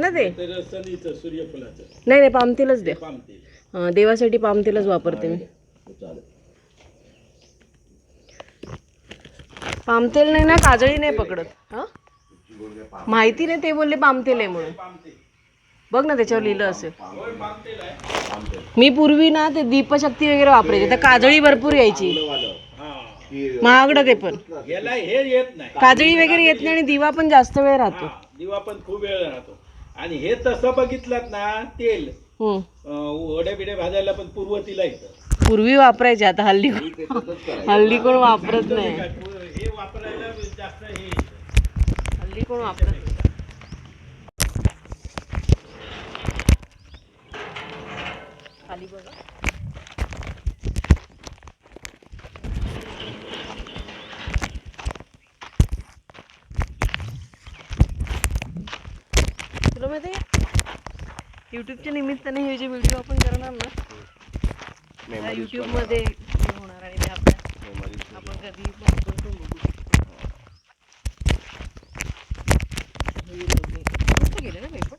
ना ते? नाही नाही पामतेलच हां देवासाठी पामतेलच वापरते मी. चालेल. पामतेल नाही ना काजळी नाही पकडत. हां? माहिती नाही ते बोलले पामतेल आहे म्हणून. बघ ना त्याच्यावर लिहिलं असेल. मी पूर्वी ना ते दीपशक्ती वगैरे वापरायचे. तर काजळी भरपूर यायची. महागडं ते पण. याला हे येत नाही. काजळी वगैरे येत नाही आणि दिवा पण जास्त वेळ राहतो. दिवा पण खूप वेळ राहतो. आणि हे तसं बघितलं ना तेल. हम्म. वड्या बिड्या भाजायला पण पूर्वतीला येतं पूर्वी वापरायचे आता हल्ली हल्ली कोण वापरत नाही. हे वापरायला जास्त हे हल्ली कोण वापरत नाही. खाली बघा. तुला माहिती आहे युट्यूबच्या निमित्ताने हे जे व्हिडिओ आपण करणार ना युट्यूबमध्ये हे होणार आणि ते आपल्या आपण कधी पण बघू गेले ना पेपर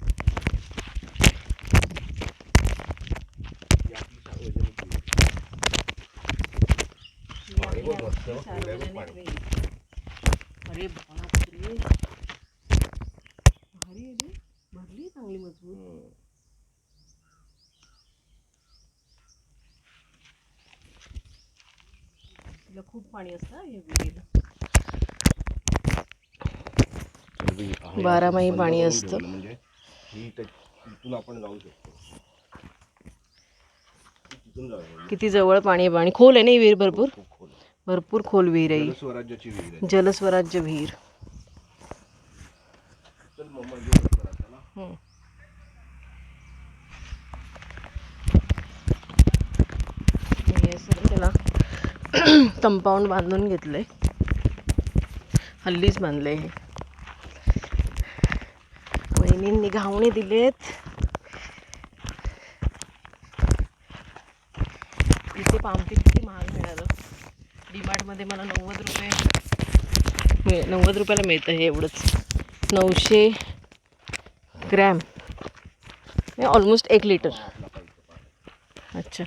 अरे बापरे भारी आहे रे भरली चांगली मजबूत तिला खूप पाणी असतं हा विहिरीला बारामाही पाणी असतं. म्हणजे ही त्या- तिथून आपण जाऊ शकतो. तिथून जाऊ किती जवळ पाणी आहे पाणी खोल आहे ना ही विहीर भरपूर? भरपूर खोल विहीर आहे. स्वराज्याची विहीर आहे. जलस्वराज्य विहीर चल मम्मा घेऊन जा जरा त्याला. हम्म. हे असं त्याला कंपाऊंड बांधून घेतलंय हल्लीच बांधलंय हे. वहिनींनी घावणे दिलेत. इथे पामतेल किती महाग मिळालं. डीमार्टमध्ये मला नव्वद रुपये मिळ नव्वद रुपयाला मिळतं हे एवढंच. नऊशे ग्रॅम. ऑलमोस्ट एक लिटर अच्छा.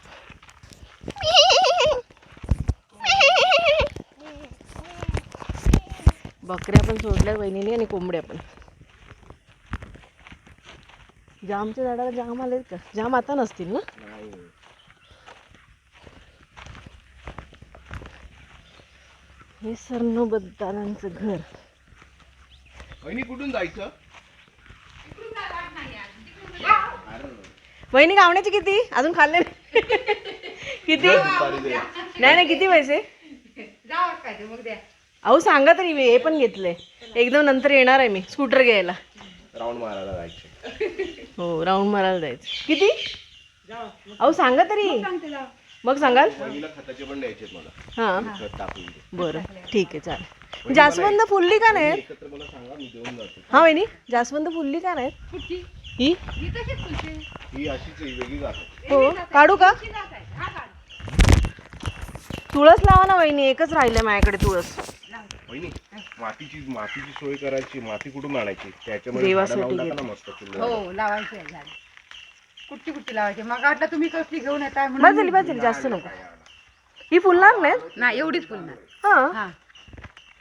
बकऱ्या पण सोडल्या वहिनीने आणि कोंबड्या पण. जामच्या झाडाला जाम आलेत का? जाम आता नसतील ना? हे सर्णबद्दारांचं घर. वहिनी कुठून जायचं? वहिनी गावण्याचे किती? अजून खाल्ले नाही. किती? नाही नाही किती पैसे? अहो सांगा तरी मी हे पण घेतलंय. एकदम नंतर येणार आहे मी स्कूटर घ्यायला. राऊंड मारायला जायचं. हो राऊंड मारायला जायचं. किती? अहो सांगा तरी. मग सांगाल? पहिला खताचे पण द्यायचे मला. हां. खत टाकून दे. बरं ठीक आहे चालेल. जास्वंद फुलली का नाही एकत्र मला सांगा मी देऊन जातो. हा वहिनी जास्वंद फुलली का नाही ही? ही अशीच आहे, वेगळी जात हो काढू का? तुळस लावा ना वहिनी एकच राहिलंय माझ्याकडे तुळस. वहिनी मातीची मातीची सोय करायची माती कुठून आणायची? त्याच्यामध्ये देवासाठी झाडं लावून टाका घेतली. ना मस्त फुलं. हो लावायची आहे झाड. कुठची कुठची लावायची? मग वाटलं तुम्ही कसली घेऊन येताय बस म्हणून झाली बस झाली जास्त नको. ही फुलणार नाहीत? नाही एवढीच फुलणार. हा. हा.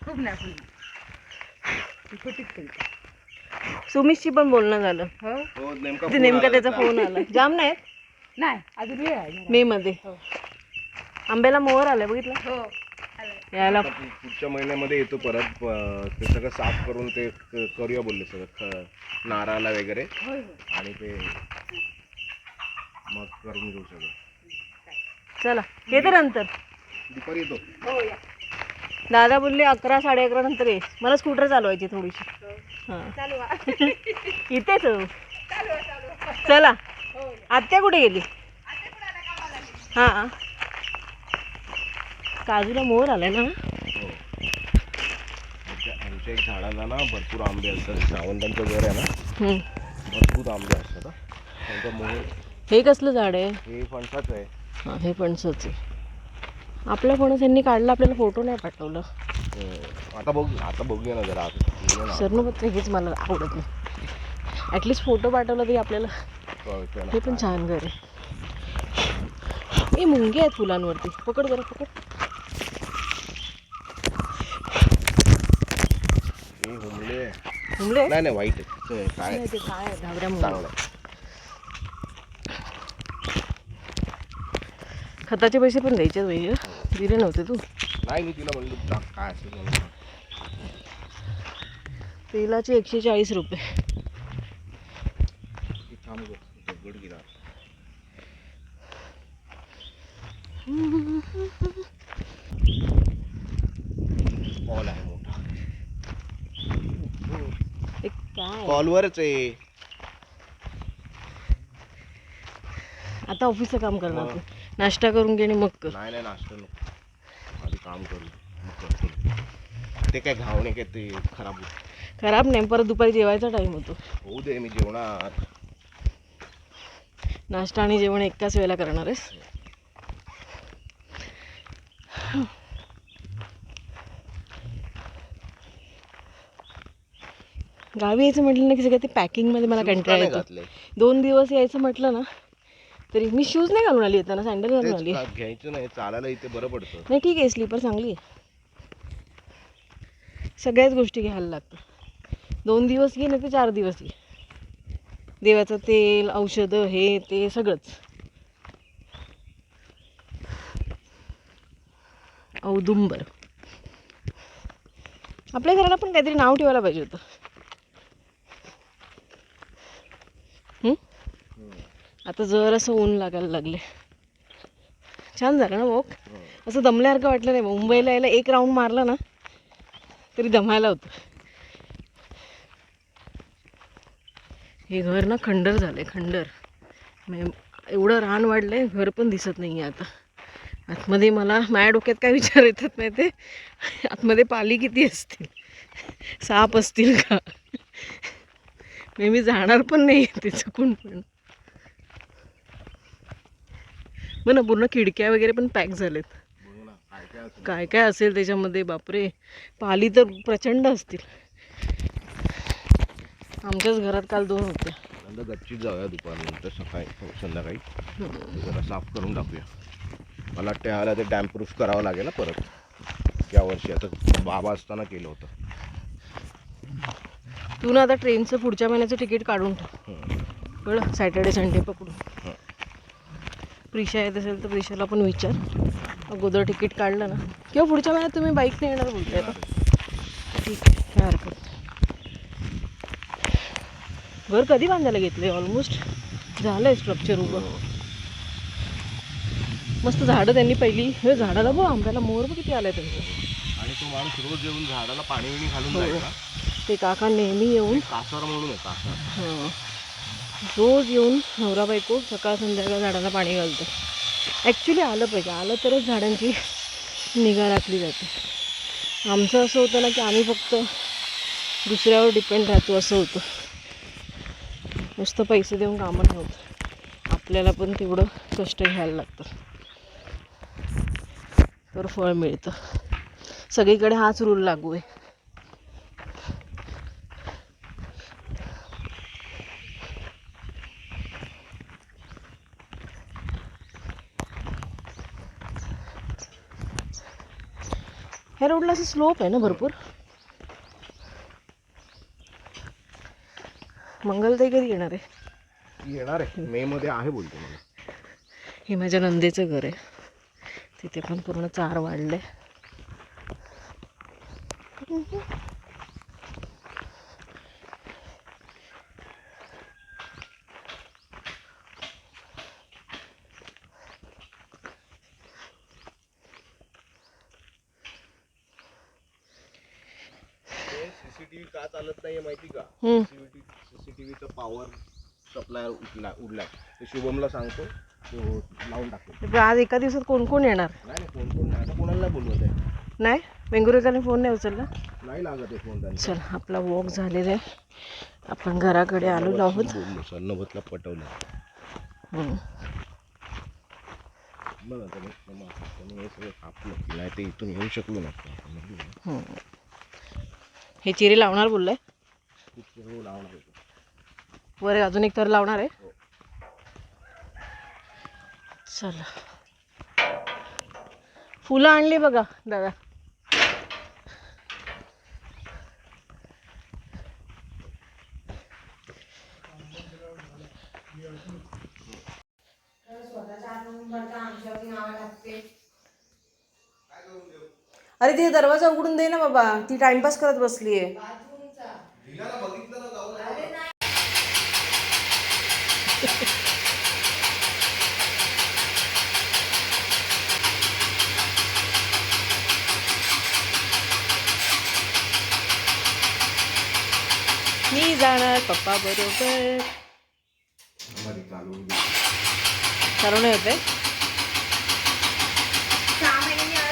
खूप नाही फुलणार. ती छोटीच फुलते सुमितशी पण बोलणं झालं. हो? हो नेमका ते नेमका त्याचा फोन आला. जाम नाही नाही अजून वेळ आहे जरा. मे मध्ये आंब्याला मोहर आलाय बघितलं? हो. यायला. पुढच्या महिन्यामध्ये येतो परत ते सगळं साफ करून ते क- करूया बोलले सगळं ख- नारळाला वगैरे. होय होय. आणि ते मग करून घेऊ सगळं. चला येते नंतर. दुपारी येतो. हो या. दादा बोलले अकरा साडे अकरा नंतर ये. मला स्कूटर चालवायची थोडीशी. हा. चालू. इथेच हो. चालू. हो. आत्या कुठे गेली. हा. काजूला मोहर आलाय ना. आमच्या एक झाडाला ना भरपूर आंबे असतात. सावंतांचं घर आहे ना. हम्म. भरपूर आंबे असतात हा. त्यांचा मोहर हे कसलं झाड आहे? हे फणसाच आहे. हा हे फणसाचं आपला फणस यांनी काढला आपल्याला फोटो नाही पाठवलं. आता बघ आता बघूया ना जरा. बघूया ना. सरनोबत हेच मला आवडत नाही. ॲटलिस्ट फोटो पाठवला तरी आपल्याला कळतंय ना. हे पण छान घर आहे. ए मुंगे आहेत फुलांवरती. पकड बरं पकड. नाही नाही वाईट आहे. काय? चांगलं. खताचे पैसे पण द्यायचे वेगळे दिले नव्हते तू. नाही मी तिला म्हणलं काय असेल. तेलाचे एकशे चाळीस रुपये ती थांब गं, दगड गिरा कॉल आहे मोठा एक काय कॉलवरच आहे. आता ऑफिसचं काम करणार. तू नाश्ता करून घे आणि मग कर. नाही नाही नाश्ता नको. आधी काम करू मग करतो. ते काय घावणे काय ते खराब होत. खराब नाही परत दुपारी जेवायचा टाईम होतो. होऊ दे मी जेवणार. नाश्ता आणि जेवण एकाच वेळेला करणार आहेस? गावी यायचं म्हटलं ना की सगळं ते पॅकिंगमध्ये मला कंटाळा येतो दोन दिवस यायचं म्हटलं ना तरी मी शूज नाही घालून आली येताना सँडल घालून आली. घ्यायचं नाही चालायला इथे बरं पडतं. नाही ठीक आहे स्लीपर चांगली आहे. सगळ्याच गोष्टी घ्यायला लागतात. दोन दिवस घे नाही ते चार दिवस घे. देवाचं तेल औषधं हे ते सगळंच. औदुंबर. आपल्या घराला पण काहीतरी नाव ठेवायला पाहिजे होतं हं? आता जर असं ऊन लागायला लागले. छान झालं ना वॉक असं दमल्यासारखं वाटलं नाही. मुंबईला यायला एक राऊंड मारला ना तरी दमायला होतं. हे घर ना खंडर झालंय खंडर. एवढं रान वाढलंय घर पण दिसत नाही आहे आता. आतमध्ये मला माया डोक्यात काय विचार येतात नाही ते आतमध्ये पाली किती असतील? साप असतील का? मी जाणार पण नाही ते चुकून पण. मग ना पूर्ण खिडक्या वगैरे पण पॅक झालेत. काय काय असेल त्याच्यामध्ये बापरे. पाली तर प्रचंड असतील. आमच्याच घरात काल दोन होत्या. गच्चीत जाऊया दुपारनंतर सकाळी संध्याकाळी. जरा साफ करून टाकूया. मला वाटतं ह्याला ते डॅम प्रूफ करावं लागेल ना परत. या वर्षी आता बाबा असताना केलं होतं. तू ना आता ट्रेनचं पुढच्या महिन्याचं तिकीट काढून टाक. कळलं? सॅटर्डे संडे पकडून. प्रिशा येत असेल तर प्रिशाला पण विचार. अगोदर तिकीट काढलं ना. किंवा पुढच्या महिन्यात तुम्ही बाईकने येणार बोलताय का ठीक आहे काय हरकत. घर कधी बांधायला घेतलंय? ऑलमोस्ट झालंय स्ट्रक्चर उभं. मस्त झाडं त्यांनी पहिली. हे झाडाला बघ आंब्याला मोर बघ किती आलाय त्यांचं. आणि तो माणूस रोज येऊन झाडाला पाणी घालून हो. जायचा ते काका नेहमी येऊन. कासार म्हणून आहे कासार. हां. रोज येऊन नवरा बायको सकाळ संध्याकाळ झाडांना पाणी घालतो. ॲक्च्युली आलं पाहिजे. आलं तरच झाडांची निगा राखली जाते. आमचं असं होतं ना की आम्ही फक्त दुसऱ्यावर डिपेंड राहतो असं होतं. नुसतं पैसे देऊन कामं नाही आपल्याला पण तेवढं कष्ट घ्यायला लागतं. तर फळ मिळतं. सगळीकडे हाच रूल लागू आहे. असं स्लोप आहे ना भरपूर? मंगलताई कधी येणार आहे. येणार आहे. मे मध्ये आहे बोलतो मला. हे माझ्या नंदेचं घर आहे. तिथे पण पूर्ण चार वाढले. सीसीटीव्ही का चालत नाहीये माहिती का हम्म. सीसीटीव्हीचा पॉवर सप्लाय उडला उडलाय ते शुभमला सांगतो तो लावून टाकतो. तर आज एका दिवसात कोण कोण येणार? नाही नाही फोन कोण नाही. आता कोणाला बोलवत आहे? नाही? वेंगुर्लेकरने फोन नाही उचलला? नाही लागत आहे फोन त्यांचा. चल आपला वॉक झालेला आहे. आपण घराकडे आलेलो आहोत. बोललो पटवलं. हम्म. बघा त्याने मग त्याने हे सगळं कापलं की नाही ते इथून येऊ शकलो नसतो. हम्म. हे चिरे लावणार बोललाय? खूप सगळं लावणार होतं. वर अजून एक तर लावणार आहे. चला. फुलं आणली बघा दादा. अरे ते दरवाजा उघडून दे ना बाबा ती टाइमपास करत बसलीये. मी जाणार पप्पा बरोबर. चालू नाही होते चलो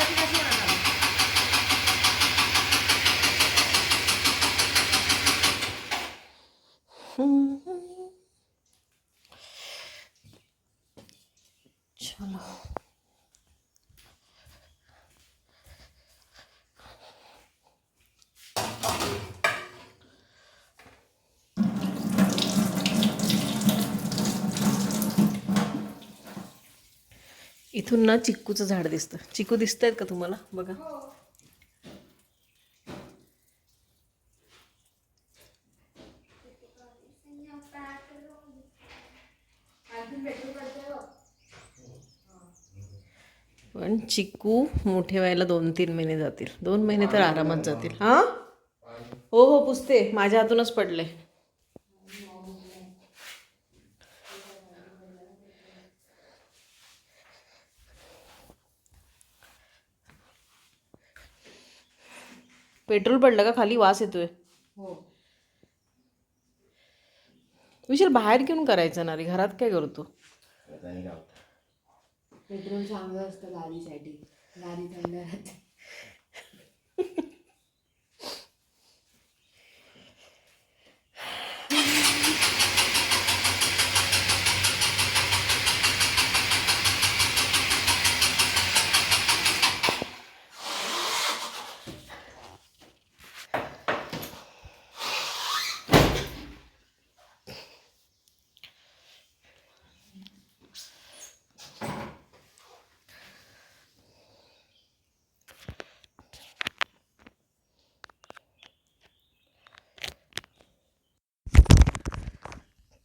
इथून ना चिक्कूचं झाड दिसतं. चिकू दिसत आहेत का तुम्हाला? बघा. पण चिक्कू मोठे व्हायला दोन तीन महिने जातील. दोन महिने तर आरामात जातील. हां? हो हो पुसते. माझ्या हातूनच पडले पेट्रोल पडलं का? खाली वास येतोय. हो. विशाल बाहेर घेऊन करायचं ना रे घरात काय करतो त्याने काय होतं? पेट्रोल चांगलं असतं गाडीसाठी. गाडी थंड राहते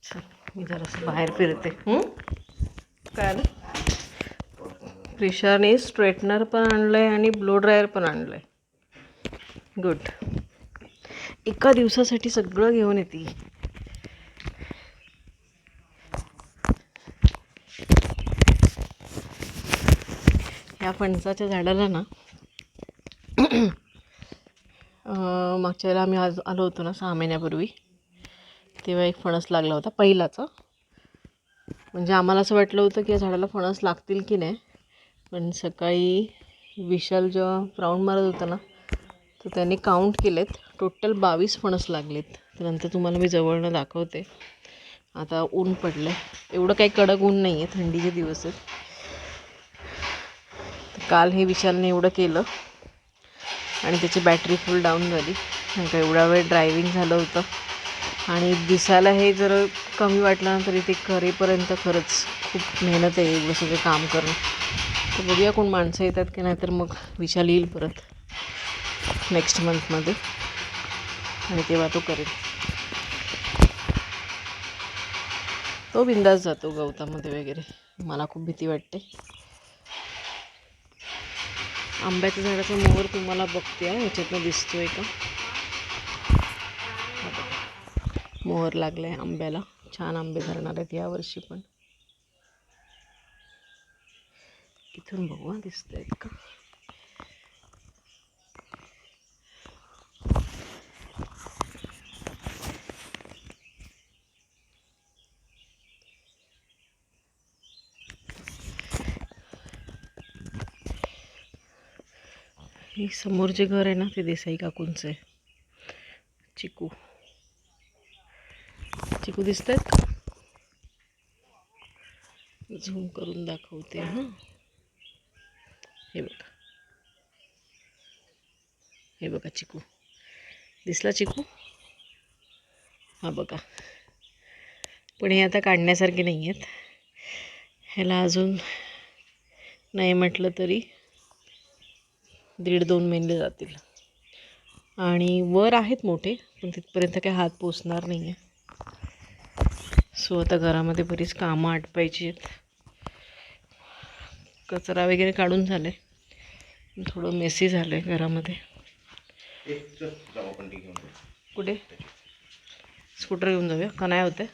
चल मी जरासं बाहेर फिरते. हं? काय प्रिशाने स्ट्रेटनर पण आणलं आहे आणि ब्लो ड्रायर पण आणलं आहे गुड एका दिवसासाठी सगळं घेऊन येते. ह्या फणसाच्या झाडाला ना मागच्या वेळेला आम्ही आज आलो होतो ना सहा महिन्यापूर्वी. तेव्हा एक फणस लागला होता पहिलाचा. म्हणजे आम्हाला असं वाटलं होतं की या झाडाला फणस लागतील की नाही. पण सकाळी विशाल जेव्हा राऊंड मारत होता ना तर त्यांनी काउंट केलेत. टोटल बावीस फणस लागलेत. त्यानंतर तुम्हाला मी जवळनं दाखवते. आता ऊन पडलं आहे एवढं काही कडक ऊन नाही आहे थंडीचे दिवस आहेत. काल हे विशालने एवढं केलं आणि त्याची बॅटरी फुल डाऊन झाली. कारण का एवढा वेळ ड्रायव्हिंग झालं होतं. आणि दिसायला हे जर कमी वाटलं ना तरी ते करेपर्यंत खरंच खूप मेहनत आहे जसं ते काम करणं तर बघूया कोण माणसं येतात की नाही तर मग विशाल येईल परत नेक्स्ट मंथमध्ये आणि तेव्हा तो करेल. तो बिंदास जातो गवतामध्ये वगैरे. मला खूप भीती वाटते. आंब्याच्या झाडाचा मोहर तुम्हाला बघते आहे ह्याच्यातनं दिसतोय का? मोहर लागलाय आंब्याला. छान आंबे धरणार आहेत यावर्षी पण. इथून बघू दिसत आहेत का हे समोर जे घर आहे ना ते देसाई काकूंचं आहे. चिकू. चिकू दिसत आहेत का झूम करून दाखवते हां. हे बघा. हे बघा चिकू. दिसला चिकू? हा बघा. पण हे आता काढण्यासारखे नाही आहेत ह्याला अजून नाही म्हटलं तरी दीड दोन महिने जातील. आणि वर आहेत मोठे पण तिथपर्यंत काही हात पोचणार नाही आहे सो आता घरामध्ये बरीच कामं आटपायची. आहेत कचरा वगैरे काढून झालं. थोडं मेसी झालं आहे घरामध्ये कुठे? स्कूटर घेऊन जाऊया. का नाही होते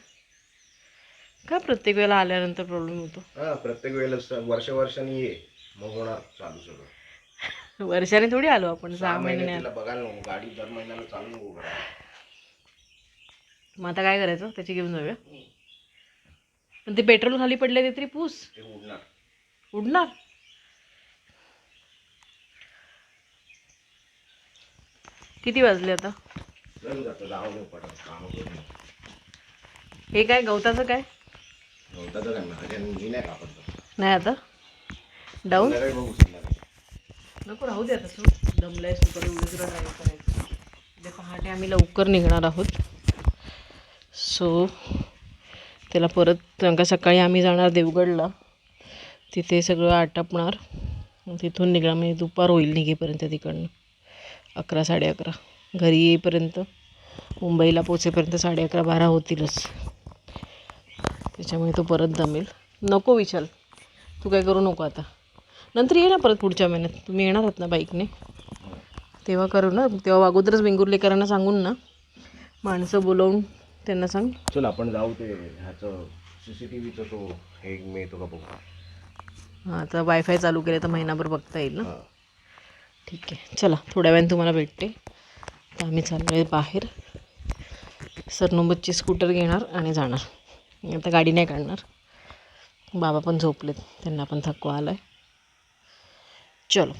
का प्रत्येक वेळेला आल्यानंतर प्रॉब्लेम होतो? हां प्रत्येक वेळेला वर्ष वर्षांनी ये. मग होणार चालू सगळं. वर्षाने थोडी आलो आपण सहा महिने बघायला नको गाडी दर महिन्याला चालू नको. मग आता काय करायचं? त्याची घेऊन जाऊया. पण ते पेट्रोल खाली पडले ते तरी पूस. उडणार. उडणार? किती वाजले आता? हे काय गवताचं काय? नाही आता? डाऊन नको राहू दे आता तू. तू कधी उद्या ड्राईव्ह करायचं. उद्या पहाटे आम्ही लवकर निघणार आहोत. सो त्याला परत कारण का सकाळी आम्ही जाणार देवगडला. तिथे सगळं आटपणार. तिथून निघणार म्हणजे दुपार होईल निघेपर्यंत तिकडनं. अकरा साडे अकरा. घरी येईपर्यंत मुंबईला पोचेपर्यंत साडे अकरा बारा होतीलच. त्याच्यामुळे तो परत जमेल नको विचार तू काय करू नको आता. नंतर ये ना परत पुढच्या महिन्यात. तुम्ही येणार आहात ना बाईकने? तेव्हा करू ना. तेव्हा अगोदरच वेंगुर्लेकरांना सांगून ना. माणसं बोलवून त्यांना सांग. चल आपण जाऊ ते. ह्याचं सी सी टी व्हीचं तो हे मिळतो का बघू. हां आता वायफाय चालू केलं तर महिनाभर बघता येईल ना? ठीक आहे. चला थोड्या वेळाने तुम्हाला भेटते. तर आम्ही चाललो आहे बाहेर सरनोबतची स्कूटर घेणार आणि जाणार. आता गाडी नाही काढणार. बाबा पण झोपलेत. त्यांना पण थकवा आला आहे चलो.